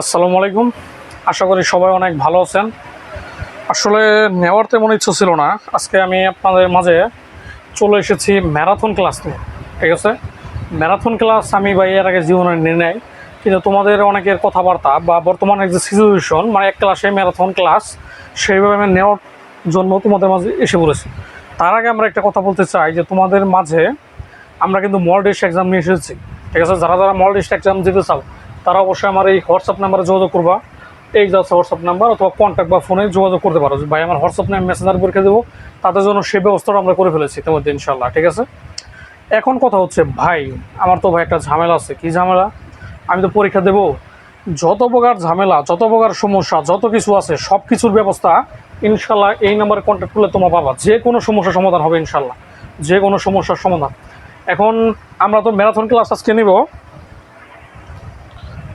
আসসালামু আলাইকুম। আশা করি সবাই অনেক ভালো আছেন। আসলে নেওয়ার তেমন ইচ্ছা ছিল না। আজকে আমি আপনাদের মাঝে চলে এসেছি ম্যারাথন ক্লাস নিয়ে, ঠিক আছে? ম্যারাথন ক্লাস আমি ভাই এর আগে জীবনে নিয়ে নেই। কিন্তু তোমাদের অনেকের কথাবার্তা বা বর্তমানে যে সিচুয়েশন মানে এক ক্লাসে ম্যারাথন ক্লাস, সেইভাবে আমি নেওয়ার জন্য তোমাদের মাঝে এসে পড়েছি। তার আগে আমরা একটা কথা বলতে চাই যে তোমাদের মাঝে আমরা কিন্তু মল টেস্ট এক্সাম নিয়ে এসেছি, ঠিক আছে? যারা যারা মল টেস্ট এক্সাম দিতে চাও তারা অবশ্যই আমার এই হোয়াটসঅ্যাপ নাম্বারে যোগাযোগ করবা। এই যাচ্ছে হোয়াটসঅ্যাপ নাম্বার অথবা কন্ট্যাক্ট বা ফোনে যোগাযোগ করতে পারো। ভাই, আমার হোয়াটসঅ্যাপ নামে মেসেঞ্জার পরীক্ষা দেবো। তাদের জন্য সে ব্যবস্থাটা আমরা করে ফেলেছি তোমাদের ইনশাল্লাহ ঠিক আছে? এখন কথা হচ্ছে, ভাই, আমার তো ভাই একটা ঝামেলা আছে। কি ঝামেলা? আমি তো পরীক্ষা দেব। যত প্রকার ঝামেলা, যত প্রকার সমস্যা, যত কিছু আছে সব কিছুর ব্যবস্থা ইনশাল্লাহ এই নাম্বারে কন্ট্যাক্ট করলে তোমার পাবা। যে কোনো সমস্যার সমাধান হবে ইনশাল্লাহ যে কোনো সমস্যার সমাধান। এখন আমরা তো ম্যারাথন ক্লাস আজকে নিব।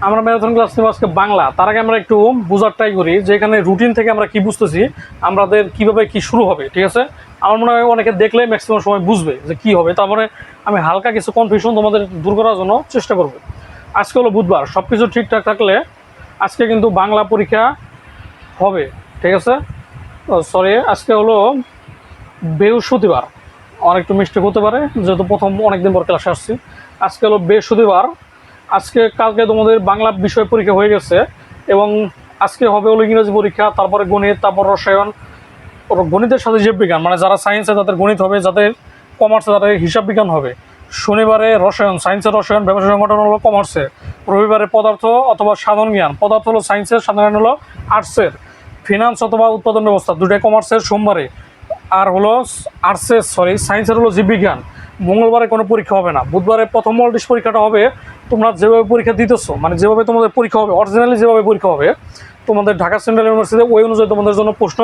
আমরা ম্যারাথন ক্লাস নেব আজকে বাংলা। তার আগে আমরা একটু বোঝার ট্রাই করি যে এখানে রুটিন থেকে আমরা কি বুঝতেছি, আমাদের কীভাবে কি শুরু হবে, ঠিক আছে? আমার মনে হয় অনেকে দেখলে ম্যাক্সিমাম সময় বুঝবে যে কি হবে। তারপরে আমি হালকা কিছু কনফিউশন তোমাদের দূর করার জন্য চেষ্টা করব। আজকে হলো বুধবার সব কিছু ঠিকঠাক থাকলে আজকে কিন্তু বাংলা পরীক্ষা হবে, ঠিক আছে? সরি আজকে হলো বৃহস্পতিবার। অনেক একটু মিস্টেক হতে পারে, যেহেতু প্রথম অনেকদিন পর ক্লাসে আসছি। আজকে হলো বৃহস্পতিবার আজকে, কালকে তোমাদের বাংলা বিষয় পরীক্ষা হয়ে গেছে এবং আজকে হবে হলো ইংরেজি পরীক্ষা, তারপরে গণিত, তারপর রসায়ন। গণিতের সাথে জীব বিজ্ঞান মানে যারা সায়েন্সে তাদের গণিত হবে, যাদের কমার্সে তাদের হিসাব বিজ্ঞান হবে। শনিবারে রসায়ন সায়েন্সের রসায়ন, ব্যবসা সংগঠন হলো কমার্সের রবিবারে পদার্থ অথবা সাধারণ জ্ঞান, পদার্থ হলো সায়েন্সের সাধারণ হলো আর্টসের ফিনান্স অথবা উৎপাদন ব্যবস্থা দুটাই কমার্সের সোমবারে। আর হলো আর্টসের সরি সায়েন্সের হলো জীববিজ্ঞান। মঙ্গলবারে কোনো পরীক্ষা হবে না। বুধবারে প্রথম মল্টিস পরীক্ষাটা হবে তোমরা যেভাবে পরীক্ষা দিতেছো মানে যেভাবে তোমাদের পরীক্ষা হবে অরিজিনালি যেভাবে পরীক্ষা হবে, তোমাদের ঢাকা সেন্ট্রাল ইউনিভার্সিটি ওই অনুযায়ী তোমাদের জন্য প্রশ্ন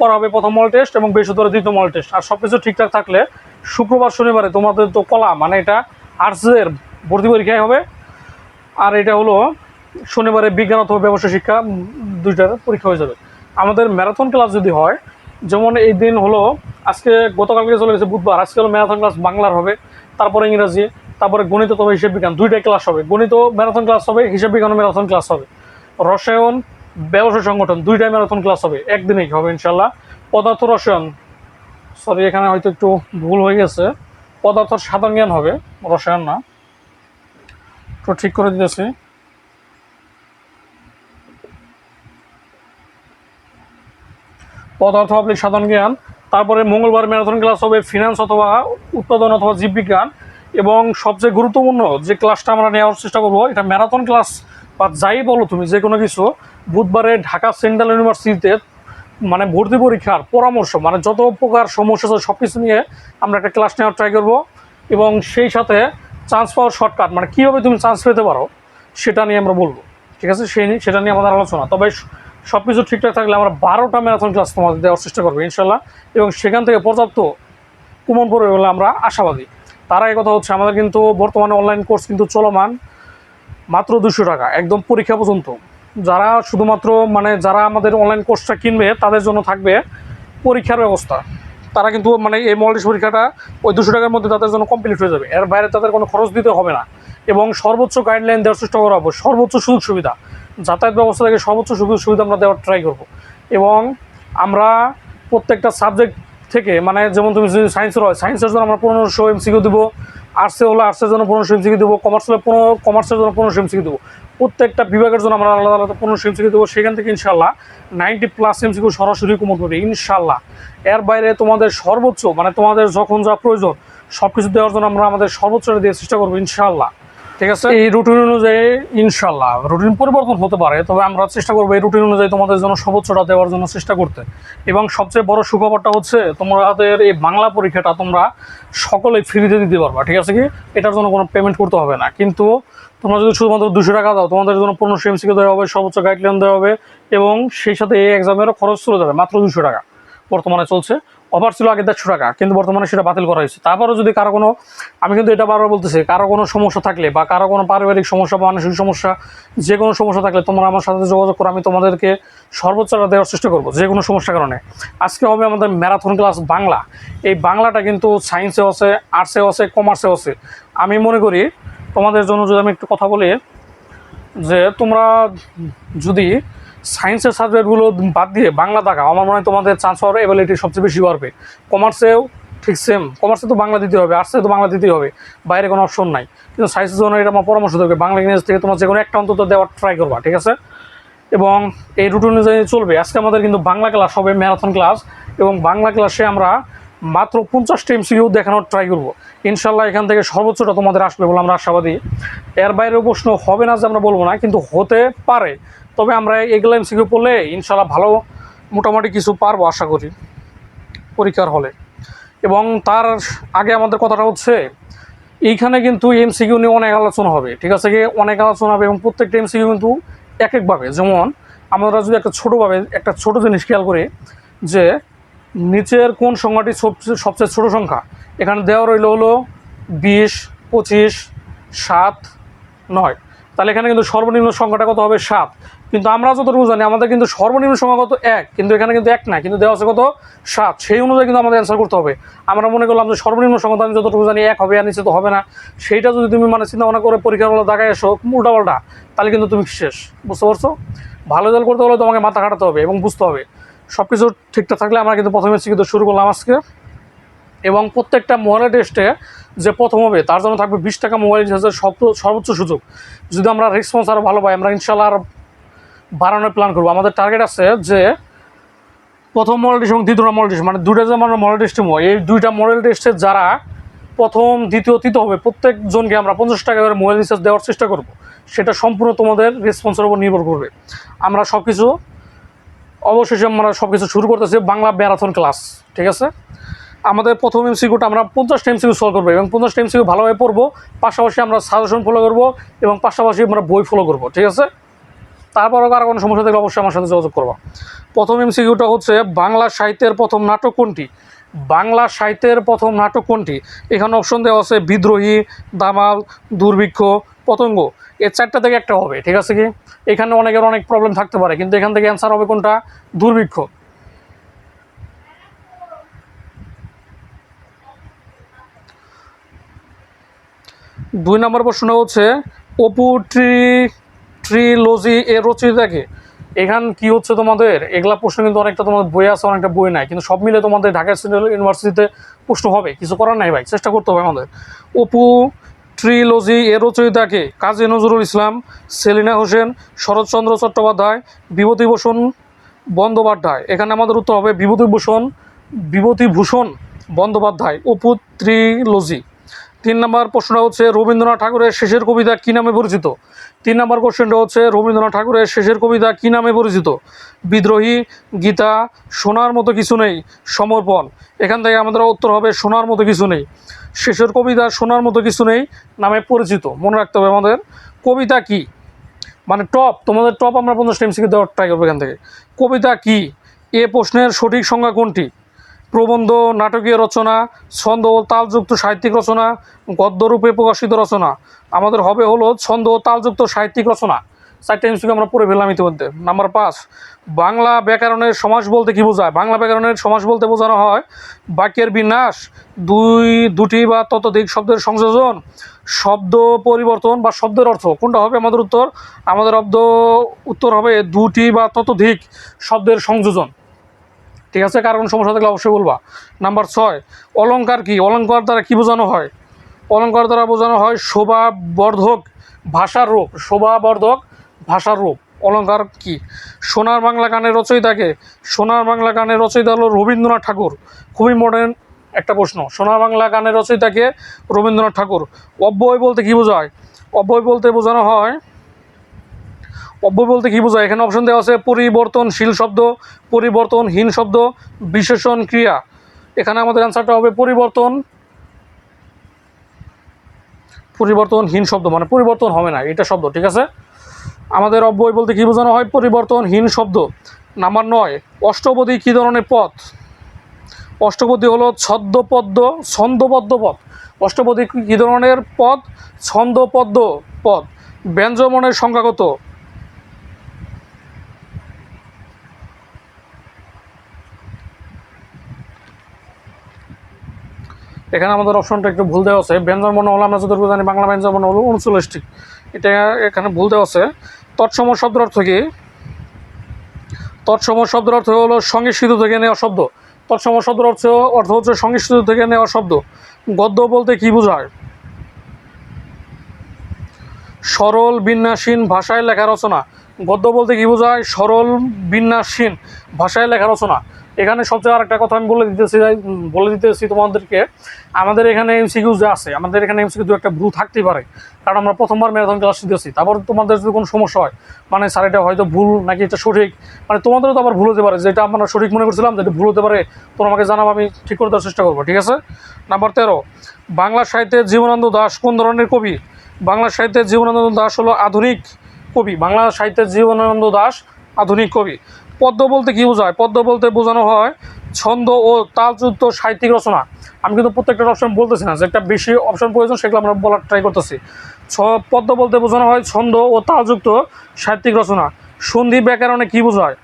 করা হবে প্রথম মল টেস্ট এবং বৃহস্পতিবার দ্বিতীয় মল টেস্ট। আর সব কিছু ঠিকঠাক থাকলে শুক্রবার, শনিবারে তোমাদের তো কলা মানে এটা আর্টসের ভর্তি পরীক্ষায় হবে। আর এটা হলো শনিবারে বিজ্ঞান অথবা ব্যবসা শিক্ষা দুইটার পরীক্ষা হয়ে যাবে। আমাদের ম্যারাথন ক্লাস যদি হয়, যেমন এই দিন হলো, আজকে গতকালকে চলে গেছে বুধবার, আজকে হলো ম্যারাথন ক্লাস বাংলার হবে, তারপরে ইংরাজি তারপরে গণিত অথবা হিসাব বিজ্ঞান, দুইটাই ক্লাস হবে। গণিত ম্যারাথন ক্লাস হবে, হিসাব বিজ্ঞান ম্যারাথন ক্লাস হবে। রসায়ন, ব্যবসা সংগঠন, দুইটাই ম্যারাথন ক্লাস হবে। একদিনেই হবে ইনশাল্লাহ পদার্থ রসায়ন সরি এখানে হয়তো একটু ভুল হয়ে গেছে। পদার্থ সাধারণ জ্ঞান হবে, রসায়ন না। তো ঠিক করে দিতেছি। পদার্থ পাবলিক সাধারণ জ্ঞান, তারপরে মঙ্গলবার ম্যারাথন ক্লাস হবে ফিনান্স অথবা উৎপাদন অথবা জীববিজ্ঞান এবং সবচেয়ে গুরুত্বপূর্ণ যে ক্লাসটা আমরা নেওয়ার চেষ্টা করব, এটা ম্যারাথন ক্লাস বা যাই বলো তুমি, যে কোনো কিছু, বুধবারে ঢাকা সেন্ট্রাল ইউনিভার্সিটিতে মানে ভর্তি পরীক্ষার পরামর্শ মানে যত প্রকার সমস্যা সব কিছু নিয়ে আমরা একটা ক্লাস নেওয়ার ট্রাই করব এবং সেই সাথে চান্স পাওয়ার শর্টকাট মানে কীভাবে তুমি চান্স পেতে পারো, সেটা নিয়ে আমরা বলব, ঠিক আছে? সেই নিয়ে- সেটা নিয়ে আমাদের আলোচনা। তবে সব কিছু ঠিকঠাক থাকলে আমরা বারোটা ম্যারাথন ক্লাস তোমাদের দেওয়ার চেষ্টা করব, ইনশাল্লাহ। এবং সেখান থেকে পর্যাপ্ত কুমন পড়বে বলে আমরা আশাবাদী। তার আগে কথা হচ্ছে, আমাদের কিন্তু বর্তমানে অনলাইন কোর্স কিন্তু চলমান মাত্র দুশো টাকা, একদম পরীক্ষা পর্যন্ত। যারা শুধুমাত্র মানে যারা আমাদের অনলাইন কোর্সটা কিনবে, তাদের জন্য থাকবে পরীক্ষার ব্যবস্থা। তারা কিন্তু মানে এই মল্টিস পরীক্ষাটা ওই দুশো টাকার মধ্যে তাদের জন্য কমপ্লিট হয়ে যাবে। এর বাইরে তাদের কোনো খরচ দিতে হবে না। এবং সর্বোচ্চ গাইডলাইন দেওয়ার চেষ্টা করা হবে, সর্বোচ্চ সুযোগ সুবিধা। যাতায়াত ব্যবস্থা থেকে সর্বোচ্চ সুযোগ সুবিধা আমরা দেওয়ার ট্রাই করব। এবং আমরা প্রত্যেকটা সাবজেক্ট থেকে মানে যেমন তুমি যদি সায়েন্সের হয় সায়েন্সের জন্য আমরা পনেরোশো এমসিকিউ দেবো আর্টসে হলে আর্টসের জন্য পনেরোশো এমসিকিউ দেবো কমার্স হলে পনেরো কমার্সের জন্য পনেরোশো এমসিকিউ দেবো। প্রত্যেকটা বিভাগের জন্য আমরা আলাদা আলাদা পনেরোশো এমসিকিউ দেবো। সেখান থেকে ইনশাল্লাহ নাইনটি প্লাস এমসিকিউ সরাসরি কুমোট করবে ইনশাল্লাহ এর বাইরে তোমাদের সর্বোচ্চ মানে তোমাদের যখন যা প্রয়োজন সব কিছু দেওয়ার জন্য আমরা আমাদের সর্বোচ্চটা দেওয়ার চেষ্টা করব ইনশাল্লাহ ঠিক আছে? এই রুটিন অনুযায়ী ইনশাল্লাহ রুটিন পরিবর্তন হতে পারে, তবে আমরা চেষ্টা করব এই রুটিন অনুযায়ী তোমাদের জন্য সর্বোচ্চটা দেওয়ার জন্য চেষ্টা করতে। এবং সবচেয়ে বড় সুখবরটা হচ্ছে, তোমাদের এই বাংলা পরীক্ষাটা তোমরা সকলে ফ্রিতে দিতে পারবা, ঠিক আছে কি? এটার জন্য কোনো পেমেন্ট করতে হবে না। কিন্তু তোমরা যদি শুধুমাত্র দুশো টাকা দাও, তোমাদের জন্য পনেরোশো এমসিকে দেওয়া হবে, সর্বোচ্চ গাইডলাইন দেওয়া হবে, এবং সেই সাথে এই এক্সামেরও খরচ চলে যাবে, মাত্র দুশো টাকা। বর্তমানে চলছে। অফার ছিল আগে দেড়শো টাকা, কিন্তু বর্তমানে সেটা বাতিল করা হয়েছে। তারপরেও যদি কারও কোনো আমি কিন্তু এটা বারবার বলতেছি, কারও কোনো সমস্যা থাকলে বা কারও কোনো পারিবারিক সমস্যা বা মানসিক সমস্যা, যে কোনো সমস্যা থাকলে তোমরা আমার সাথে যোগাযোগ করে, আমি তোমাদেরকে সর্বোচ্চটা দেওয়ার চেষ্টা করব, যে কোনো সমস্যার কারণে। আজকে হবে আমাদের ম্যারাথন ক্লাস বাংলা। এই বাংলাটা কিন্তু সায়েন্সেও আছে আর্টসেও আছে কমার্সেও আছে। আমি মনে করি তোমাদের জন্য যদি আমি একটু কথা বলি, যে তোমরা যদি সায়েন্সের সাবজেক্টগুলো বাদ দিয়ে বাংলা থাকা আমার মনে হয় তোমাদের চান্স হওয়ার এবিলিটি সবচেয়ে বেশি বাড়বে। কমার্সেও ঠিক সেম কমার্সে তো বাংলা দিতে হবে আর্টসে তো বাংলা দিতেই হবে। বাইরে কোনো অপশন নাই। কিন্তু সায়েন্সের জন্য এটা আমার পরামর্শ দেবে বাংলা ইংরেজি থেকে তোমার যে কোনো একটা অন্তত দেওয়ার ট্রাই করবা, ঠিক আছে? এবং এই রুট অনুযায়ী চলবে। আজকে আমাদের কিন্তু বাংলা ক্লাস হবে ম্যারাথন ক্লাস এবং বাংলা ক্লাসে আমরা মাত্র পঞ্চাশটি পঞ্চাশটা এমসিকিউ দেখানোর ট্রাই করব। ইনশাল্লাহ এখান থেকে সর্বোচ্চটা তোমাদের আসবে বলে আমরা আশাবাদী। এর বাইরেও প্রশ্ন হবে না যে আমরা বলব না, কিন্তু হতে পারে। তবে আমরা এগুলো এমসিকিউ পড়লে ইনশাল্লাহ ভালো মোটামুটি কিছু পারব আশা করি পরীক্ষার হলে। এবং তার আগে আমাদের কথাটা হচ্ছে, এইখানে কিন্তু এমসিকিউ নিয়ে অনেক আলোচনা হবে, ঠিক আছে অনেক আলোচনা হবে এবং প্রত্যেকটা এমসিকিউ কিন্তু এক একভাবে যেমন আমরা যদি একটা ছোটোভাবে একটা ছোটো জিনিস খেয়াল করি যে নিচের কোন সংখ্যাটি সবচেয়ে সবচেয়ে ছোটো সংখ্যা, এখানে দেওয়া রইল হলো বিশ, পঁচিশ, সাত, নয়। তাহলে এখানে কিন্তু সর্বনিম্ন সংখ্যাটা কত হবে? সাত। কিন্তু আমরা যতটুকু জানি, আমাদের কিন্তু সর্বনিম্ন সংখ্যা কত? এক। কিন্তু এখানে কিন্তু এক না কিন্তু দেওয়া আছে কত? সাত। সেই অনুযায়ী কিন্তু আমাদের অ্যান্সার করতে হবে। আমরা মনে করলাম যে সর্বনিম্ন সংখ্যা আমি যতটুকু জানি এক হবে, আর তো হবে না। সেইটা যদি তুমি মানে চিন্তা ভাবনা করে পরীক্ষার হলো দাগায় এসো, উল্টাপাল্টা, তাহলে কিন্তু তুমি শেষ। বুঝতে পারছ? ভালো রেজাল্ট করতে হলে তোমাকে মাথা খাটাতে হবে এবং বুঝতে হবে। সব কিছু ঠিকঠাক থাকলে আমরা কিন্তু প্রথমে শিখিত শুরু করলাম আজকে। এবং প্রত্যেকটা মোবাইল টেস্টে যে প্রথম হবে, তার জন্য থাকবে বিশ টাকা মোবাইল রিচার্জের সর্বোচ্চ সুযোগ। যদি আমরা রেসপন্স আরও ভালো পাই, আমরা ইনশাল্লাহ আর বাড়ানোর প্ল্যান করব। আমাদের টার্গেট আছে যে প্রথম মডেল টেস্ট এবং দ্বিতীয় মডেল টেস্ট মানে দুইটা যে আমরা মডেল টেস্ট এই দুইটা মডেল টেস্টে যারা প্রথম, দ্বিতীয়, তৃতীয় হবে, প্রত্যেকজনকে আমরা পঞ্চাশ টাকা করে মোবাইল রিচার্জ দেওয়ার চেষ্টা করব। সেটা সম্পূর্ণ তোমাদের রেসপন্সের উপর নির্ভর করবে। আমরা সব কিছু অবশেষে আমরা সব কিছু শুরু করতেছি বাংলা ম্যারাথন ক্লাস ঠিক আছে? আমাদের প্রথম এমসিকিউটা আমরা পঞ্চাশটা এমসিকিউ সলভ করব এবং পঞ্চাশটা এমসিকিউ ভালোভাবে পড়ব, পাশাপাশি আমরা সাজেশন ফলো করব এবং পাশাপাশি আমরা বই ফলো করব, ঠিক আছে? তারপরও কারও কোনো সমস্যা থাকলে অবশ্যই আমার সাথে যোগাযোগ করব। প্রথম এমসিকিউটা হচ্ছে বাংলা সাহিত্যের প্রথম নাটক কোনটি? বাংলা সাহিত্যের প্রথম নাটক কোনটি? এখানে অপশন দেওয়া আছে বিদ্রোহী, দামাল, দুর্ভিক্ষ, পতঙ্গ। এর চারটা থেকে একটা হবে, ঠিক আছে কি? এখানে অনেকের অনেক প্রবলেম থাকতে পারে, কিন্তু এখান থেকে অ্যান্সার হবে কোনটা? দুর্ভিক্ষ। দুই নম্বর প্রশ্নটা হচ্ছে, অপু ট্রি, ট্রিলজি এর রচয়িতাকে এখান কি হচ্ছে তোমাদের? এগুলা প্রশ্ন কিন্তু অনেকটা তোমাদের বই আছে, অনেকটা বই নাই। কিন্তু সব মিলে তোমাদের ঢাকা সেন্ট্রাল ইউনিভার্সিটিতে প্রশ্ন হবে। কিছু করার নাই ভাই, চেষ্টা করতে হবে আমাদের। অপু ট্রিলজি এর রচয়িতাকে কাজী নজরুল ইসলাম, সেলিনা হোসেন, শরৎচন্দ্র চট্টোপাধ্যায়, বিভূতিভূষণ বন্দ্যোপাধ্যায়। এখানে আমাদের উত্তর হবে বিভূতিভূষণ বিভূতিভূষণ বন্দ্যোপাধ্যায়, অপু ট্রিলজি। তিন নম্বর প্রশ্নটা হচ্ছে, রবীন্দ্রনাথ ঠাকুরের শেষের কবিতা কী নামে পরিচিত? তিন নম্বর কোশ্চেনটা হচ্ছে, রবীন্দ্রনাথ ঠাকুরের শেষের কবিতা কী নামে পরিচিত? বিদ্রোহী, গীতা, সোনার মতো কিছু নেই, সমর্পণ। এখান থেকে আমাদের উত্তর হবে, সোনার মতো কিছু নেই। শেষের কবিতা, সোনার মতো কিছু নেই নামে পরিচিত। মনে রাখতে হবে আমাদের, কবিতা কি? মানে টপ, তোমাদের টপ আমরা পঞ্চাশ টাইম শিখে দেওয়ার ট্রাই করব এখান থেকে। কবিতা কি? এ প্রশ্নের সঠিক সংজ্ঞা কোনটি? প্রবন্ধ, নাটকীয় রচনা, ছন্দ ও তালযুক্ত সাহিত্যিক রচনা, গদ্যরূপে প্রকাশিত রচনা। আমাদের হবে হলো ছন্দ ও তালযুক্ত সাহিত্যিক রচনা। চারটে এমসিকিউ আমরা পড়ে ফেললাম ইতিমধ্যে। নাম্বার পাঁচ, বাংলা ব্যাকরণের সমাস বলতে কী বোঝায়? বাংলা ব্যাকরণের সমাস বলতে বোঝানো হয় বাক্যের বিন্যাস, দুই, দুটি বা ততোধিক শব্দের সংযোজন, শব্দ পরিবর্তন বা শব্দের অর্থ। কোনটা হবে আমাদের উত্তর? আমাদের অব্দ উত্তর হবে দুটি বা ততোধিক শব্দের সংযোজন। ঠিক আছে? কারণ সমস্যা থাকলে অবশ্যই বলবা। নাম্বার ছয়, অলংকার কি? অলংকার দ্বারা কি বোঝানো হয়? অলংকার দ্বারা বোঝানো হয় শোভাবর্ধক ভাষার রূপ। শোভাবর্ধক ভাষার রূপ। অলংকার কি? সোনার বাংলা গানের রচয়িতাকে। সোনার বাংলা গানের রচয়িতা হলো রবীন্দ্রনাথ ঠাকুর। খুবই মডার্ন একটা প্রশ্ন। সোনার বাংলা গানের রচয়িতাকে রবীন্দ্রনাথ ঠাকুর। অব্যয় বলতে কী বোঝায়? অব্যয় বলতে বোঝানো হয় অব্যয় বলতে কী বোঝায়? এখানে অপশন দেওয়া আছে পরিবর্তনশীল শব্দ, পরিবর্তনহীন শব্দ, বিশেষণ ক্রিয়া। এখানে আমাদের অ্যান্সারটা হবে পরিবর্তন পরিবর্তনহীন শব্দ মানে পরিবর্তন হবে না, এটা শব্দ, ঠিক আছে? আমাদের অব্যয় বলতে কী বোঝানো হয়? পরিবর্তনহীন শব্দ। নাম্বার নয়, অষ্টপদী কী ধরনের পথ? অষ্টপদী হলো ছদ্মপদ্য ছন্দপদ্য পথ। অষ্টপদী কী ধরনের পদ ছন্দপদ্য পদ ব্যঞ্জমনের সংখ্যা কত এখানে আমাদের অপশনটা একটু ভুল দেওয়া আছে। ব্যঞ্জন বর্ণ হলো আমরা যতটুকু জানি বাংলা ব্যঞ্জন বর্ণ হলো উনচল্লিশটি। এটা এখানে ভুল দেওয়া আছে। তৎসম শব্দের অর্থ কি? তৎসম শব্দের অর্থ হলো সংস্কৃত থেকে নেওয়া শব্দ। তৎসম শব্দের অর্থ অর্থ হচ্ছে সংস্কৃত থেকে নেওয়া শব্দ। গদ্য বলতে কি বোঝায়? সরল বিন্যাসীন ভাষায় লেখা রচনা। গদ্য বলতে কি বোঝায়? সরল বিন্যাসীন ভাষায় লেখা রচনা। এখানে সবচেয়ে আরেকটা কথা আমি বলে দিতেছি বলে দিতেছি তোমাদেরকে। আমাদের এখানে এমসিকিউ যে আছে, আমাদের এখানে এমসিকিউ দু একটা ভুল থাকতেই পারে। কারণ আমরা প্রথমবার ম্যারাথন ক্লাস দিতেছি। তারপর তোমাদের যদি কোনো সমস্যা হয় মানে স্যার, এটা হয়তো ভুল নাকি এটা সঠিক? মানে তোমাদেরও তো আবার ভুল হতে পারে। যেটা আমরা সঠিক মনে করছিলাম যেটা ভুল হতে পারে, তোমরা আমাকে জানাব আমি ঠিক করে দেওয়ার চেষ্টা করব, ঠিক আছে? নাম্বার তেরো, বাংলা সাহিত্যের জীবনানন্দ দাস কোন ধরনের কবি? বাংলা সাহিত্যের জীবনানন্দ দাস হলো আধুনিক কবি। বাংলা সাহিত্যের জীবনানন্দ দাস আধুনিক কবি। পদ্য বলতে কী বোঝায়? পদ্য বলতে বোঝানো হয় ছন্দ ও তালযুক্ত সাহিত্যিক রচনা। আমি কিন্তু প্রত্যেকটা অপশন বলতেছি না, যে একটা বেশি অপশন প্রয়োজন সেগুলো আমরা বলার ট্রাই করতেছি। ছ পদ্য বলতে বোঝানো হয় ছন্দ ও তালযুক্ত সাহিত্যিক রচনা। সন্ধি ব্যাকরণে কী বোঝায়?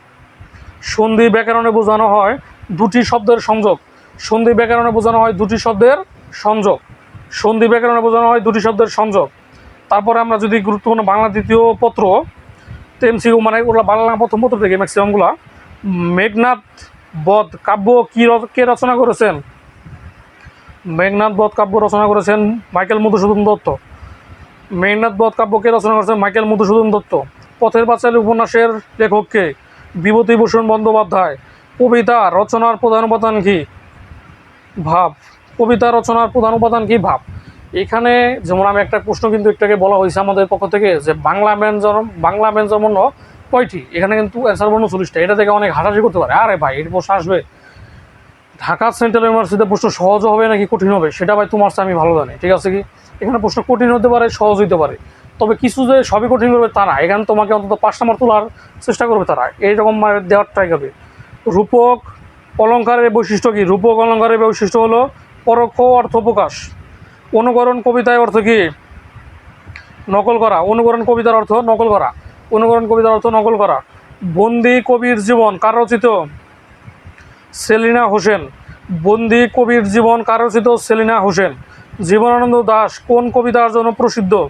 সন্ধি ব্যাকরণে বোঝানো হয় দুটি শব্দের সংযোগ। সন্ধি ব্যাকরণে বোঝানো হয় দুটি শব্দের সংযোগ। সন্ধি ব্যাকরণে বোঝানো হয় দুটি শব্দের সংযোগ। তারপরে আমরা যদি গুরুত্বপূর্ণ বাংলা দ্বিতীয় পত্র এমসিউ মানে ওগুলো বাংলা প্রথম পত্র থেকে ম্যাক্সিমামগুলা মেঘনাথ বধ কাব্য কী কে রচনা করেছেন? মেঘনাথ বধ কাব্য রচনা করেছেন মাইকেল মধুসূদন দত্ত। মেঘনাথ বধ কাব্য কে রচনা করেছেন? মাইকেল মধুসূদন দত্ত। পথের পাঁচালী উপন্যাসের লেখককে বিভূতিভূষণ বন্দ্যোপাধ্যায়। কবিতা রচনার প্রধান উপাদান কী? ভাব। কবিতা রচনার প্রধান উপাদান কী? ভাব। এখানে যেমন আমি একটা প্রশ্ন কিন্তু একটাকে বলা হয়েছে আমাদের পক্ষ থেকে যে বাংলা ব্যঞ্জন বাংলা ব্যঞ্জন কয়টি? এখানে কিন্তু অ্যান্সার বর্ণ চল্লিশটা। এটা থেকে অনেক হাসাহাসি করতে পারে। আরে ভাই এর প্রশ্ন আসবে। ঢাকা সেন্ট্রাল ইউনিভার্সিটিতে প্রশ্ন সহজ হবে নাকি কঠিন হবে? সেটা ভাই তোমার আমি ভালো জানি। ঠিক আছে কি? এখানে প্রশ্ন কঠিন হতে পারে, সহজ হতে পারে। তবে কিছু যে সবই কঠিন করবে তা না। এখানে তোমাকে অন্তত পাঁচ নাম্বার তোলার চেষ্টা করবে তারা। এইরকম দেওয়ার ট্রাই করবে। রূপক অলঙ্কারের বৈশিষ্ট্য কি? রূপক অলঙ্কারের বৈশিষ্ট্য হলো পরোক্ষ অর্থ প্রকাশ অনুকরণ কবিতায় অর্থ কি? নকল করা। অনুকরণ কবিতার অর্থ নকল করা। অনুকরণ কবিতার অর্থ নকল করা। বন্দি কবির জীবন কার রচিত? সেলিনা হোসেন। বন্দি কবির জীবন কার রচিত? সেলিনা হোসেন। জীবনানন্দ দাস কোন কবিতার জন্য প্রসিদ্ধ?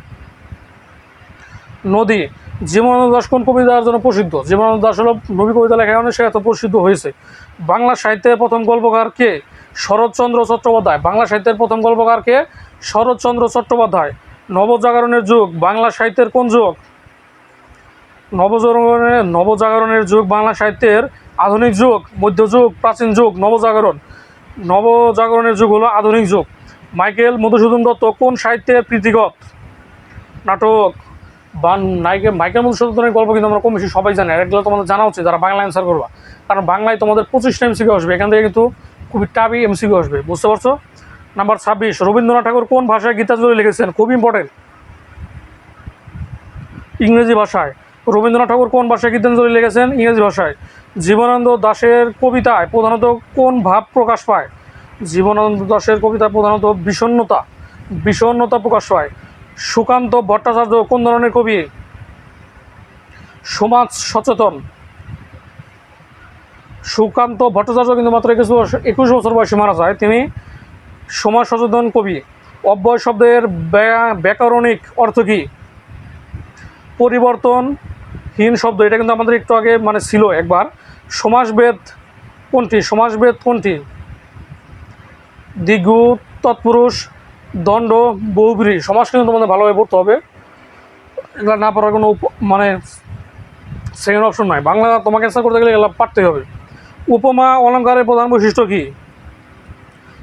নদী। জীবনানন্দ দাস কোন কবিতার জন্য প্রসিদ্ধ? জীবনানন্দ দাস হল নবী কবিতা লেখা কারণে সে এত প্রসিদ্ধ হয়েছে। বাংলা সাহিত্যের প্রথম গল্পকার কে? শরৎচন্দ্র চট্টোপাধ্যায়। বাংলা সাহিত্যের প্রথম গল্পকার কে? শরৎচন্দ্র চট্টোপাধ্যায়, নবজাগরণের যুগ, বাংলা সাহিত্যের কোন যুগ? নবজাগরণের নবজাগরণের যুগ, বাংলা সাহিত্যের আধুনিক যুগ মধ্যযুগ প্রাচীন যুগ, নবজাগরণ। নবজাগরণের যুগ হলো আধুনিক যুগ। মাইকেল মধুসূদন দত্ত কোন সাহিত্যের প্রীতিগত নাটক। বা নাইকে, মাইকেল মধুসূদনের গল্প কিন্তু আমরা কম বেশি সবাই জানি, আর এগুলো তোমাদের জানা উচিত, যারা বাংলা অ্যান্সার করবা। কারণ বাংলায় তোমাদের পঁচিশটা এমসিকিউ আসবে, এখান থেকে কিন্তু খুবই টাবি এমসিকিউ আসবে, বুঝতে পারছ? নাম্বার ছাব্বিশ, রবীন্দ্রনাথ ঠাকুর কোন ভাষায় গীতাঞ্জলি লিখেছেন? খুব ইম্পর্টেন্ট ইংরেজি ভাষায়। রবীন্দ্রনাথ ঠাকুর কোন ভাষায় গীতাঞ্জলি লিখেছেন? ইংরেজি ভাষায়। জীবনানন্দ দাশের কবিতায় প্রধানত কোন ভাব প্রকাশ পায়? জীবনানন্দ দাশের কবিতায় প্রধানত বিষণ্ণতা বিষণ্ণতা প্রকাশ পায়। সুকান্ত ভট্টাচার্য কোন ধরনের কবি? সমাজ সচেতন। সুকান্ত ভট্টাচার্য কিন্তু মাত্র একুশ বছর একুশ বছর বয়সে মারা যায়। তিনি সমাজ সচেতন কবি। অব্যয় শব্দের ব্যা- ব্যাকরণিক অর্থ কী? পরিবর্তনহীন শব্দ, এটা কিন্তু আমাদের একটু আগে মানে ছিল একবার। সমাসভেদ কোনটি? সমাসভেদ কোনটি? দ্বিগু তৎপুরুষ, দণ্ড, বহুব্রী। সমাজ কিন্তু তোমাদের ভালোভাবে পড়তে হবে। এগুলো না পড়ার কোনো মানে সেকেন্ড অপশন নয় বাংলা তোমাকে অ্যান্সার করতে গেলে এগুলো পারতেই হবে। উপমা, অলঙ্কারের প্রধান বৈশিষ্ট্য কী?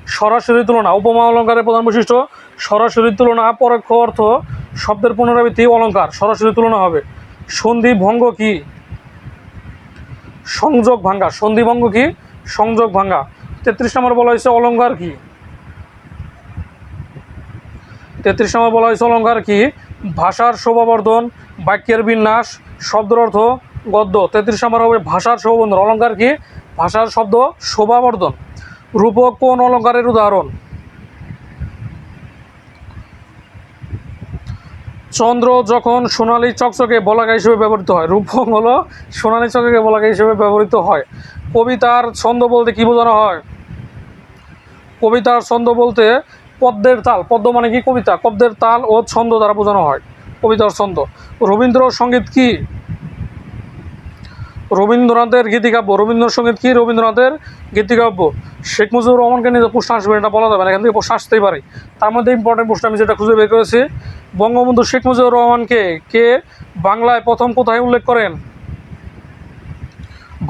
সরাসরি তুলনা, উপমা অলঙ্কারের প্রধান বৈশিষ্ট্য, সরাসরি তুলনা, পরোক্ষ অর্থ, শব্দের পুনরাবৃত্তি, অলঙ্কার, সরাসরি তুলনা হবে। সন্ধি ভঙ্গ কি? সংযোগ ভাঙ্গা। সন্ধি ভঙ্গ কি? সংযোগ ভাঙ্গা। তেত্রিশ নম্বর বলা হয়েছে অলঙ্কার কি? তেত্রিশ নম্বর বলা হয়েছে অলঙ্কার কি? ভাষার শোভাবর্ধন, বাক্যের বিন্যাস, শব্দের অর্থ গদ্য। তেত্রিশ নম্বর হবে ভাষার শোভাবর্ধন। অলঙ্কার কি? ভাষার শব্দ শোভাবর্ধন। রূপক কোন অলঙ্কারের উদাহরণ। চন্দ্র যখন সোনালী চকচকে বলাকা হিসেবে ব্যবহৃত হয়, রূপক হলো সোনালী চকচকে বলাকা হিসেবে ব্যবহৃত হয়। কবিতার ছন্দ বলতে কী বোঝানো হয়? কবিতার ছন্দ বলতে পদ্মের তাল, পদ্ম মানে কি কবিতা? পদ্মের তাল ও ছন্দ দ্বারা বোঝানো হয় কবিতার ছন্দ। রবীন্দ্রসঙ্গীত কি? রবীন্দ্রনাথের গীতিকাব্য রবীন্দ্রসঙ্গীত কি রবীন্দ্রনাথের গীতিকাব্য শেখ মুজিবুর রহমানকে নিয়ে প্রশ্ন আসবে, এটা বলা যাবে না, এখান থেকে প্রশ্ন আসতেই পারে। তার মধ্যে ইম্পর্টেন্ট প্রশ্ন আমি যেটা খুঁজে বের করেছি, বঙ্গবন্ধু শেখ মুজিবুর রহমানকে কে বাংলায় প্রথম কোথায় উল্লেখ করেন?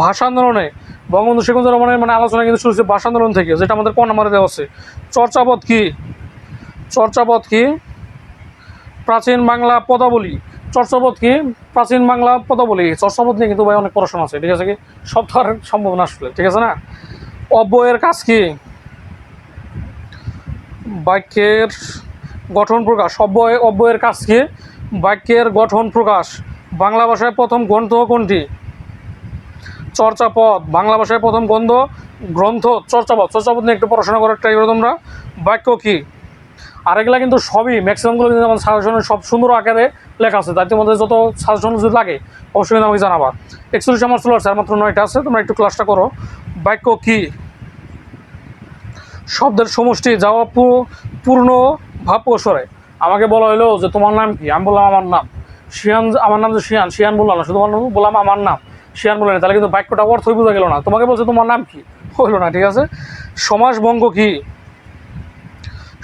ভাষা আন্দোলনে। বঙ্গবন্ধু শেখ মুজিবুর রহমানের মানে আলোচনা কিন্তু শুরু হচ্ছে ভাষা আন্দোলন থেকে, যেটা আমাদের ক নম্বরে দেওয়া আছে? চর্চাপদ কি? চর্চাপদ কি? প্রাচীন বাংলা পদাবলী। চর্চাপদ কি? প্রাচীন বাংলা পদাবলী। চর্চাপদ নিয়ে কিন্তু ভাই অনেক পড়াশোনা আছে, ঠিক আছে কি? সব তো সম্ভাবনা আসলে, ঠিক আছে না? অব্যয়ের কাজ কি? বাক্যের গঠন প্রকাশ। অব্যয়, অব্যয়ের কাজ কি? বাক্যের গঠন প্রকাশ। বাংলা ভাষায় প্রথম গ্রন্থ কোনটি? চর্চাপদ। বাংলা ভাষায় প্রথম গ্রন্থ গ্রন্থ, চর্চাপদ। চর্চাপদ নিয়ে একটু পড়াশোনা করার ট্রাই করো তোমরা। বাক্য কি? আর এগুলা কিন্তু সবই ম্যাক্সিমামগুলো কিন্তু আমার সাজেশনে সব সুন্দর আকারে লেখা আছে। তাই তোমাদের যত সাজেশন যদি লাগে, অবশ্যই কিন্তু আমাকে জানাবা। একচল্লিশ আমার চলে আসছে আর মাত্র নয়টা আছে, তোমরা একটু ক্লাসটা করো। বাক্য কি? শব্দের সমষ্টি যাওয়া পূর্ণ ভাব প্রসরে। আমাকে বলা হলো যে, তোমার নাম কি? আমি বললাম, আমার নাম। শিয়ান, আমার নাম যে শিয়ান শিয়ান বললাম না, শুধু বললাম আমার নাম। শিয়ান বললেন তাহলে কিন্তু বাক্যটা অর্থই বোঝা গেল না। তোমাকে বলছে, তোমার নাম কি? হইল না, ঠিক আছে? সমাস ভঙ্গ কি?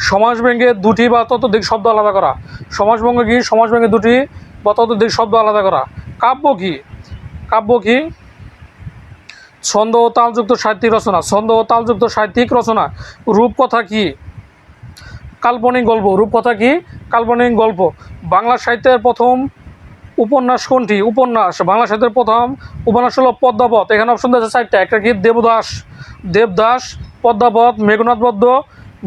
সমাস ভেঙে দুটি বা ততোধিক শব্দ আলাদা করা। সমাজ ভঙ্গ কি? সমাজ ভেঙে দুটি বা ততোধিক শব্দ আলাদা করা। কাব্য কি? কাব্য কি? ছন্দ ও তালযুক্ত সাহিত্যিক রচনা। ছন্দ ও তালযুক্ত সাহিত্যিক রচনা। রূপকথা কি? কাল্পনিক গল্প। রূপকথা কি? কাল্পনিক গল্প। বাংলা সাহিত্যের প্রথম উপন্যাস কোনটি? উপন্যাস। বাংলা সাহিত্যের প্রথম উপন্যাস হলো পদ্মাবত। এখানে অপশন আছে চারটা। একটা কি? দেবদাস। দেবদাস, পদ্মাবত, মেঘনাথ পদ্ম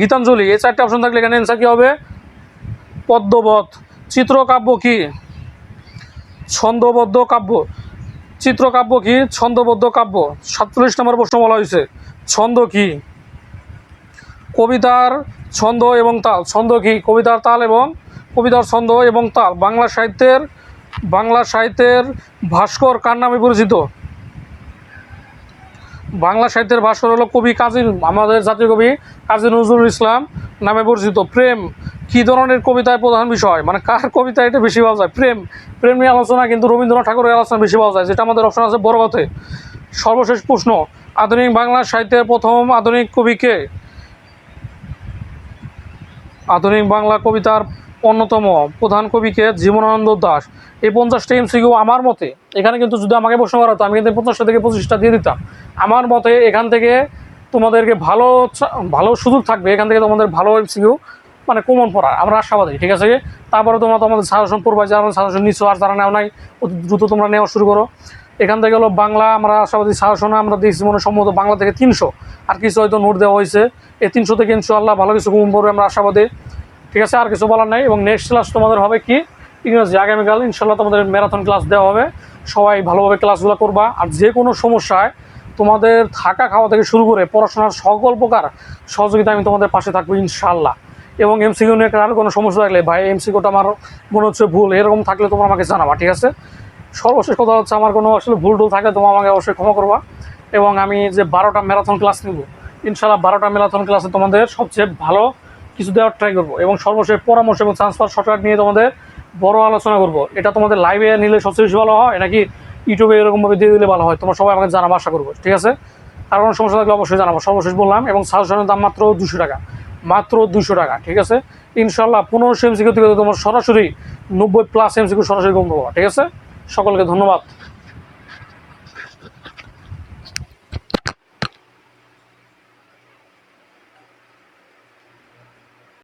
গীতাঞ্জলি, এই চারটে অপশন থাকলে এখানে অ্যান্সার কী হবে? পদ্মবধ, চিত্রকাব্য কি? ছন্দবদ্ধ কাব্য, চিত্রকাব্য কি? ছন্দবদ্ধ কাব্য। সাতচল্লিশ নম্বর প্রশ্ন বলা হয়েছে, ছন্দ কি? কবিতার ছন্দ এবং তাল, ছন্দ কি? কবিতার তাল এবং, কবিতার ছন্দ এবং তাল। বাংলা সাহিত্যের বাংলা সাহিত্যের ভাস্কর কার নামে পরিচিত? বাংলা সাহিত্যের ভাস্কর হলো কবি কাজী, আমাদের জাতীয় কবি কাজী নজরুল ইসলাম নামে পরিচিত। প্রেম, কী ধরনের কবিতায় প্রধান বিষয়? মানে কার কবিতা এটা বেশি পাওয়া যায়? প্রেম প্রেম নিয়ে আলোচনা কিন্তু রবীন্দ্রনাথ ঠাকুরের আলোচনা বেশি পাওয়া যায়, যেটা আমাদের অপশন আছে বড় কথে সর্বশেষ প্রশ্ন, আধুনিক বাংলা সাহিত্যের প্রথম আধুনিক কবিকে আধুনিক বাংলা কবিতার অন্যতম প্রধান কবিকে জীবনানন্দ দাস। এই পঞ্চাশটা এমসিকিউ আমার মতে, এখানে কিন্তু যদি আমাকে প্রশ্ন করা হতো, আমি কিন্তু পঞ্চাশটা থেকে পঁচিশটা দিয়ে দিতাম। আমার মতে এখান থেকে তোমাদেরকে ভালো ভালো সুযোগ থাকবে, এখান থেকে তোমাদের ভালো এমসিকিউ মানে কমন পড়া আমরা আশাবাদী, ঠিক আছে? তারপরে তোমরা তোমাদের সাজেশন পড়বা যারা সাজেশন নিচ্ছ আর যারা নেও নাই, অতি দ্রুত তোমরা নেওয়া শুরু করো। এখান থেকে হলো বাংলা, আমরা আশাবাদী সাজেশনে আমরা দিয়েছি মনে সম্ভবত বাংলা থেকে তিনশো। আর কিছু হয়তো নোট দেওয়া হয়েছে। এই তিনশো থেকে ইনশাআল্লাহ ভালো কিছু কমন পড়বে, আমরা আশাবাদী। ঠিক আছে, আর কিছু বলার নাই। এবং নেক্সট ক্লাস তোমাদের হবে কি? ইংরেজি আগামীকাল ইনশাল্লাহ তোমাদের ম্যারাথন ক্লাস দেওয়া হবে। সবাই ভালোভাবে ক্লাসগুলো করবা। আর যে কোনো সমস্যায় তোমাদের থাকা খাওয়া থেকে শুরু করে পড়াশোনার সকল প্রকার সহযোগিতা আমি তোমাদের পাশে থাকব ইনশাল্লাহ এবং এমসিকিউ নিয়ে আর কোনো সমস্যা থাকলে, ভাই এমসিকিউটা আমার মনে হচ্ছে ভুল, এরকম থাকলে তোমরা আমাকে জানাবা ঠিক আছে? সর্বশেষ কথা হচ্ছে, আমার কোনো আসলে ভুল টুল থাকলে তোমরা আমাকে অবশ্যই ক্ষমা করবা। এবং আমি যে বারোটা ম্যারাথন ক্লাস নেব ইনশাল্লাহ বারোটা ম্যারাথন ক্লাসে তোমাদের সবচেয়ে ভালো কিছু দেওয়ার ট্রাই করব এবং সর্বশেষ পরামর্শ এবং ট্রান্সফার শর্টকাট নিয়ে তোমাদের বড় আলোচনা করব। এটা তোমাদের লাইভে নিলে সবচেয়ে বেশি ভালো হয়, নাকি ইউটিউবে এরকমভাবে দিয়ে দিলে ভালো হয়? তোমরা সবাই আমাকে জানাব আশা করব, ঠিক আছে? আর কোনো সমস্যা থাকলে অবশ্যই জানাব। সর্বশেষ বললাম, এবং সাজেশনের দাম মাত্র দুশো টাকা। মাত্র দুশো টাকা, ঠিক আছে? ইনশাল্লাহ পনেরোশো এমসিকিউ থেকে তোমার সরাসরি নব্বই প্লাস এমসিকিউ সরাসরি কম ঠিক আছে? সকলকে ধন্যবাদ।